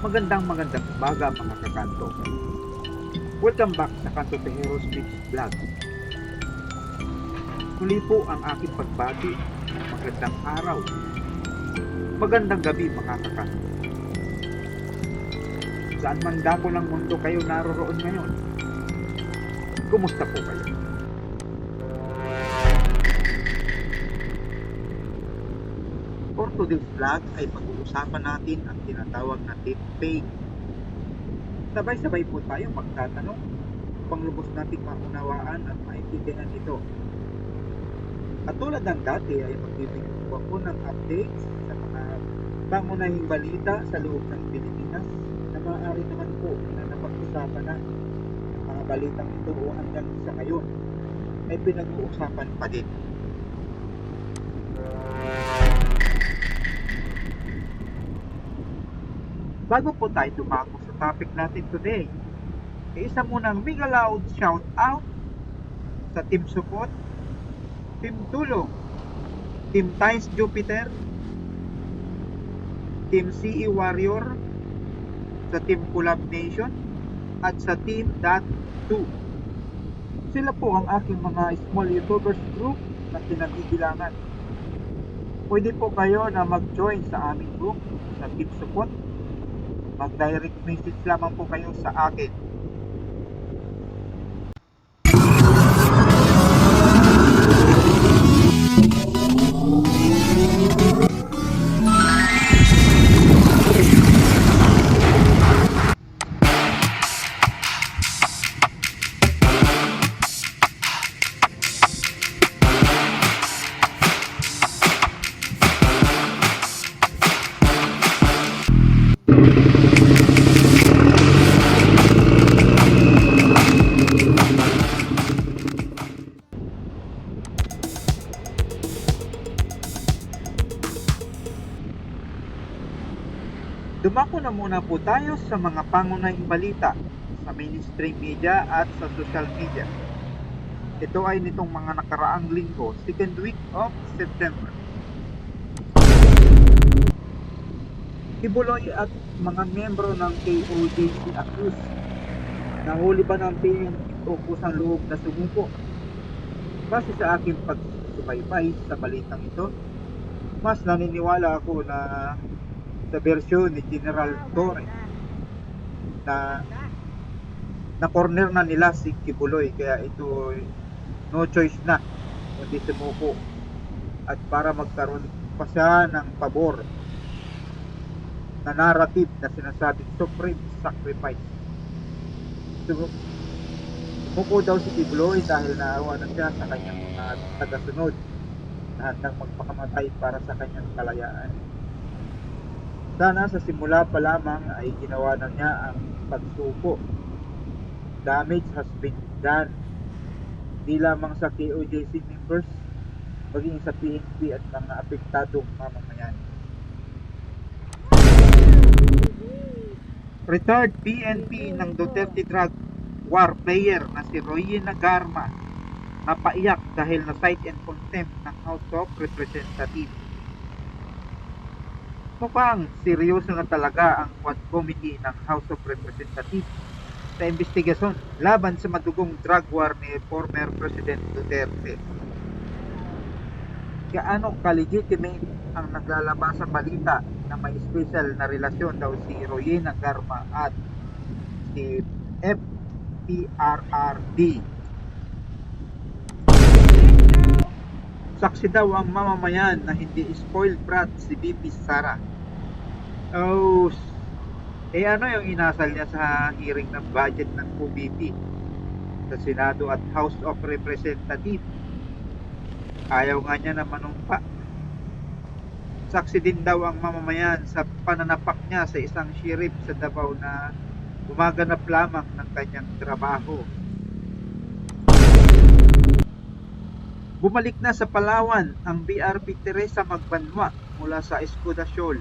Magandang magandang umaga mga kakanto. Welcome back sa Kanto Tejeros Beach Vlog. Muli po ang aking pagbati. Magandang araw. Magandang gabi mga kakanto. Saan man dako ng mundo kayo naroroon ngayon? Kumusta po kayo? For today's vlog ay pag-uusapan natin ang tinatawag na deepfake. Sabay-sabay po tayo magtatanong upang lubos nating maunawaan at maintindihan ito. At tulad ng dati ay magbibigay po ako ng updates sa mga pangunahing balita sa loob ng Pilipinas na maaari naman po na napag-usapan na ang mga balitang ito o hanggang sa ngayon ay pinag-uusapan pa din. Bago po tayo dumako sa topic natin today, eh, isa munang mega loud shout out sa Team Support, Team Tulong, Team Ties Jupiter, Team CE Warrior, sa Team Collab Nation, at sa Team Dot 2. Sila po ang aking mga small YouTubers group na pinagbibilangan. Pwede po kayo na mag-join sa aming group sa Team Support mag-direct message lamang po kayo sa akin. Na muna po tayo sa mga pangunahing balita sa mainstream media at sa social media. Ito ay nitong mga nakaraang linggo, second week of September. Kibuloy at mga membro ng KOJC accused nahuli pa ng PNP o kusang loob na sumuko. Base sa aking pagsubaybay sa balitang ito, mas naniniwala ako na sa bersyon ni General Torre na na corner na nila si Kibuloy. Kaya ito no choice na. Kundi sumuko. At para magkaroon pa siya ng pabor na narrative na sinasabing supreme sacrifice. Sumu- sumuko daw si Kibuloy dahil naawa na siya sa kanyang mga tagasunod. Na handang magpakamatay para sa kanyang kalayaan sana sa simula pa lamang ay ginawa na niya ang pagsuko. Damage has been done. Di lamang sa KOJC members, maging sa PNP at mga apektadong mamamayan. Retired PNP ng Duterte drug war player na si Roy Nagarma napaiyak dahil na cite and contempt ng House of Representatives. Mukhang seryoso na talaga ang Quad Committee ng House of Representatives sa investigasyon laban sa madugong drug war ni former President Duterte. Gaano ka-legitimate ang naglalabas sa balita na may special na relasyon daw si Royena Garma at si FPRRD. Saksi daw ang mamamayan na hindi spoiled brat si BP Sara. Oh, eh ano yung inasal niya sa hearing ng budget ng PUBP sa Senado at House of Representatives? Ayaw nga niya na manumpa. Saksi din daw ang mamamayan sa pananapak niya sa isang sheriff sa Davao na gumaganap lamang ng kanyang trabaho. Bumalik na sa Palawan ang BRP Teresa Magbanwa mula sa Escuda Shoal.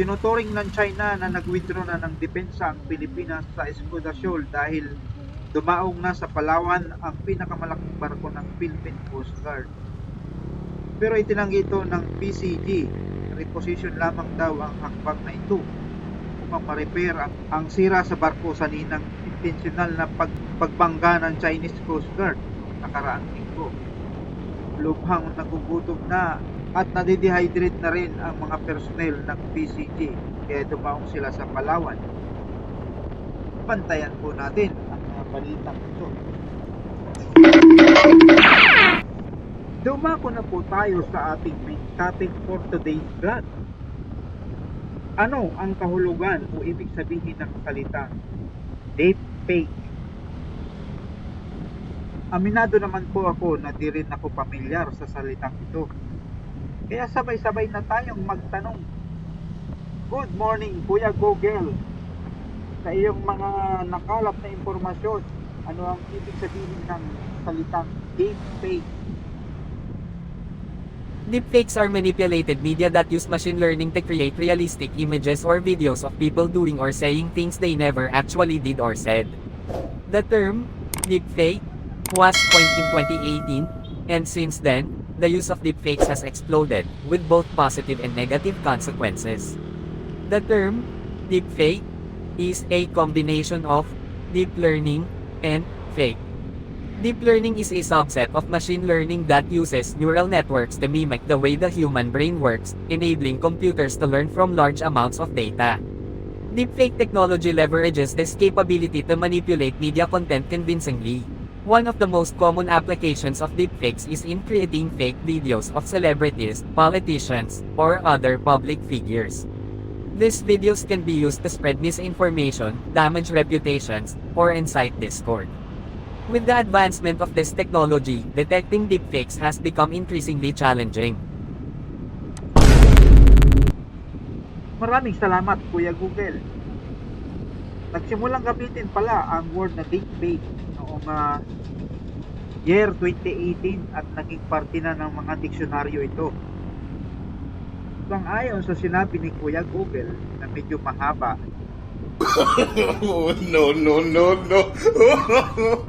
Tinuturing ng China na nag-withdraw na ng depensa ang Pilipinas sa Escuda Shoal dahil dumaong na sa Palawan ang pinakamalaking barko ng Philippine Coast Guard. Pero itinanggi ito ng PCG, reposition lamang daw ang hakbang na ito upang ma-repair ang, ang sira sa barko sa ninang intentional na pag, pagbangga ng Chinese Coast Guard noong nakaraang linggo. Lubhang nagugutom na at nadidehydrate na rin ang mga personnel ng PCG kaya dumaong sila sa Palawan. Pantayan po natin ang mga balitang ito. Dumako na po tayo sa ating main topic for today's vlog. Ano ang kahulugan o ibig sabihin ng salitang deepfake? Aminado naman po ako na di rin ako pamilyar sa salitang ito. Kaya sabay-sabay na tayong magtanong. Good morning, Kuya Google. Sa iyong mga nakalap na impormasyon, ano ang ibig sabihin ng salitang deepfake? Deepfakes are manipulated media that use machine learning to create realistic images or videos of people doing or saying things they never actually did or said. The term, deepfake, was coined in 2018, and since then, the use of deepfakes has exploded, with both positive and negative consequences. The term, deepfake, is a combination of deep learning and fake. Deep learning is a subset of machine learning that uses neural networks to mimic the way the human brain works, enabling computers to learn from large amounts of data. Deepfake technology leverages this capability to manipulate media content convincingly. One of the most common applications of deepfakes is in creating fake videos of celebrities, politicians, or other public figures. These videos can be used to spread misinformation, damage reputations, or incite discord. With the advancement of this technology, detecting deepfakes has become increasingly challenging. Maraming salamat Kuya Google. Nagsimulang gamitin pala ang word na deepfake noong ah, year 2018 at naging parte na ng mga diksyonaryo ito. Bang ayon sa sinabi ni Kuya Google na medyo mahaba, oh, no, no, no, no.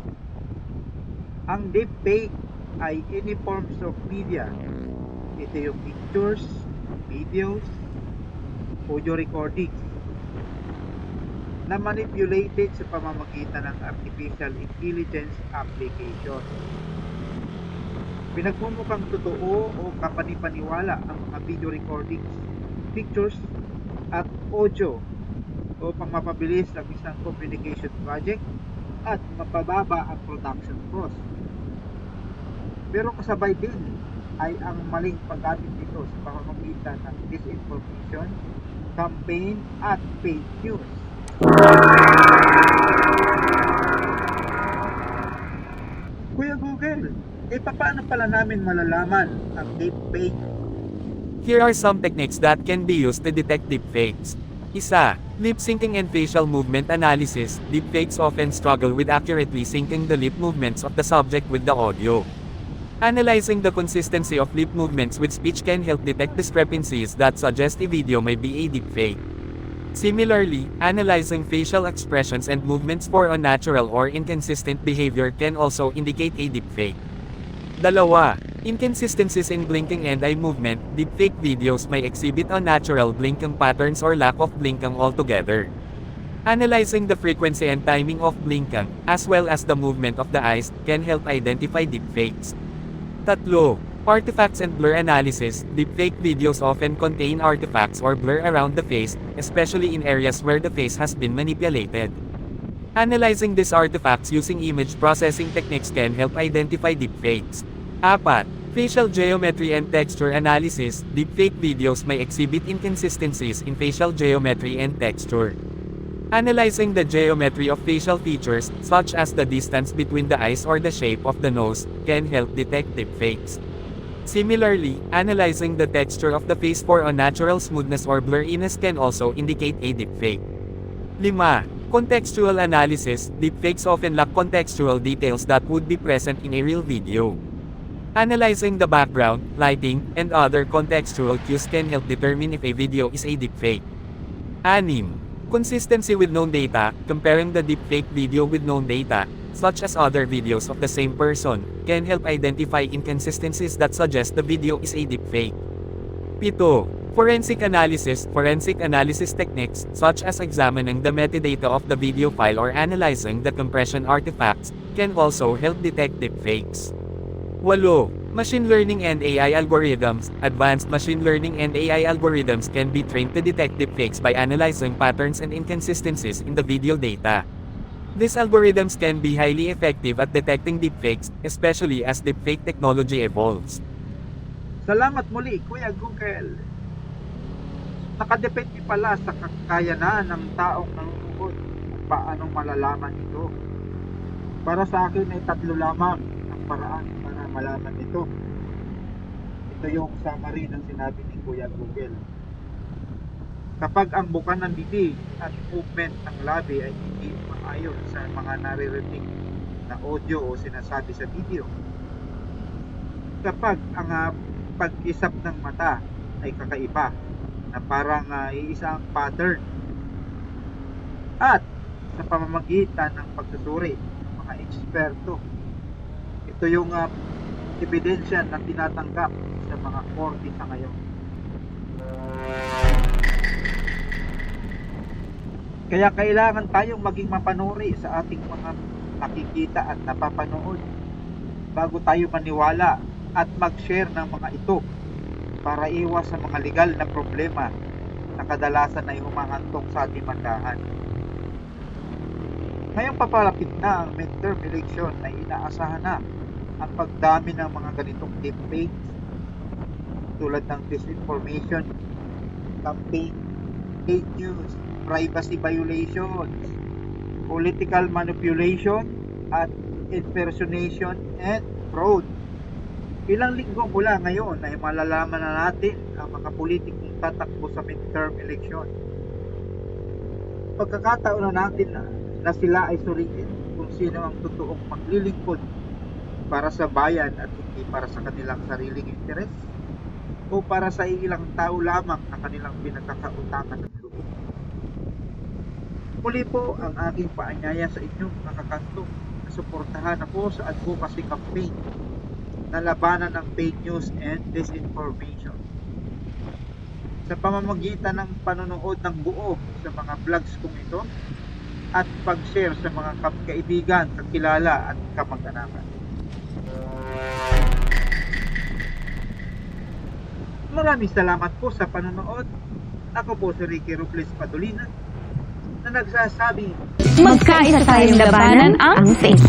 ang deepfake ay any forms of media. Ito yung pictures, videos, audio recordings na manipulated sa pamamagitan ng artificial intelligence application. Pinagmumukhang totoo o kapanipaniwala ang mga video recordings, pictures, at audio upang mapabilis ang isang communication project at mapababa ang production cost. Pero kasabay din ay ang maling paggamit nito sa pamamagitan ng disinformation, campaign at fake news. Kuya Google, eh paano pala namin malalaman ang deepfake? Here are some techniques that can be used to detect deepfakes. Isa, lip syncing and facial movement analysis. Deepfakes often struggle with accurately syncing the lip movements of the subject with the audio. Analyzing the consistency of lip movements with speech can help detect discrepancies that suggest a video may be a deepfake. Similarly, analyzing facial expressions and movements for unnatural or inconsistent behavior can also indicate a deepfake. Dalawa, inconsistencies in blinking and eye movement. Deepfake videos may exhibit unnatural blinking patterns or lack of blinking altogether. Analyzing the frequency and timing of blinking, as well as the movement of the eyes, can help identify deepfakes. Tatlo, artifacts and blur analysis. Deepfake videos often contain artifacts or blur around the face, especially in areas where the face has been manipulated. Analyzing these artifacts using image processing techniques can help identify deepfakes. Apat, facial geometry and texture analysis. Deepfake videos may exhibit inconsistencies in facial geometry and texture. Analyzing the geometry of facial features, such as the distance between the eyes or the shape of the nose, can help detect deepfakes. Similarly, analyzing the texture of the face for unnatural smoothness or blurriness can also indicate a deepfake. 5. Contextual analysis. Deepfakes often lack contextual details that would be present in a real video. Analyzing the background, lighting, and other contextual cues can help determine if a video is a deepfake. 6. Consistency with known data. Comparing the deepfake video with known data, such as other videos of the same person, can help identify inconsistencies that suggest the video is a deepfake. 7. Forensic analysis Forensic analysis techniques, such as examining the metadata of the video file or analyzing the compression artifacts, can also help detect deepfakes. 8. Machine learning and AI algorithms. Advanced machine learning and AI algorithms can be trained to detect deepfakes by analyzing patterns and inconsistencies in the video data. These algorithms can be highly effective at detecting deepfakes, especially as deepfake technology evolves. Salamat muli, Kuya Google. Nakadepende pala sa kakayanan ng taong nanonood kung paano malalaman ito. Para sa akin ay tatlo lamang ang paraan para malaman ito. Ito yung summary ng sinabi ni Kuya Google. Kapag ang buka ng bibig at movement ng labi ay hindi maayon sa mga naririnig na audio o sinasabi sa video. Kapag ang ah, pag-isap ng mata ay kakaiba na parang uh, iisa ang pattern at sa pamamagitan ng pagsusuri ng mga eksperto ito yung uh, ebidensya na tinatanggap sa mga korte sa ngayon kaya kailangan tayong maging mapanuri sa ating mga nakikita at napapanood bago tayo maniwala at mag-share ng mga ito para iwas sa mga legal na problema na kadalasan ay humahantong sa ating mandahan. Ngayong papalapit na ang midterm election ay inaasahan na ang pagdami ng mga ganitong deepfakes tulad ng disinformation, campaign, fake news, privacy violations, political manipulation, at impersonation and fraud. Ilang linggo mula ngayon ay malalaman na natin ang mga politikong tatakbo sa midterm election. Pagkakataon na natin na, na sila ay suriin kung sino ang totoong maglilingkod para sa bayan at hindi para sa kanilang sariling interes o para sa ilang tao lamang na kanilang pinagkakautangan. Muli po ang aking paanyaya sa inyong mga kanto na suportahan ako sa advocacy campaign na labanan ng fake news and disinformation. Sa pamamagitan ng panonood ng buo sa mga vlogs kong ito at pag-share sa mga kaibigan, kakilala at kamag-anakan. Maraming salamat po sa panonood. Ako po si Ricky Robles Padolina na nagsasabi Magkaisa tayong labanan ang fake.